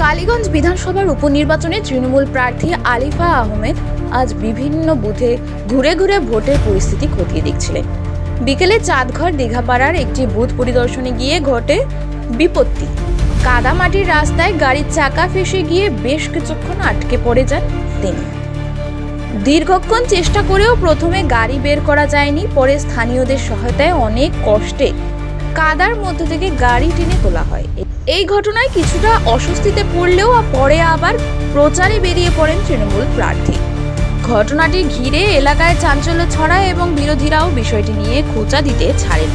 কালীগঞ্জ বিধানসভার উপনির্বাচনে তৃণমূল প্রার্থী আলিফা আহমেদ আজ বিভিন্ন বুথে ঘুরে ঘুরে ভোটের পরিস্থিতি খতিয়ে দেখছিলেন। বিকেলে চাঁদঘর দীঘাপাড়ার একটি বুথ পরিদর্শনে গিয়ে ঘটে বিপত্তি। কাদামাটির রাস্তায় গাড়ির চাকা ফেসে গিয়ে বেশ কিছুক্ষণ আটকে পড়ে যান তিনি। দীর্ঘক্ষণ চেষ্টা করেও প্রথমে গাড়ি বের করা যায়নি, পরে স্থানীয়দের সহায়তায় অনেক কষ্টে কাদার মধ্য থেকে গাড়ি টেনে তোলা হয়। এই ঘটনায় কিছুটা অস্বস্তিতে পড়লেও পরে আবার প্রচারে বেরিয়ে পড়েন তৃণমূল প্রার্থী। ঘটনাটি ঘিরে এলাকায় চাঞ্চল্য ছড়ায় এবং বিরোধীরাও বিষয়টি নিয়ে খোঁচা দিতে ছাড়েন।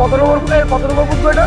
কত নম্বর কত নম্বর এটা?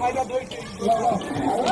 ভাইরা ভাইরা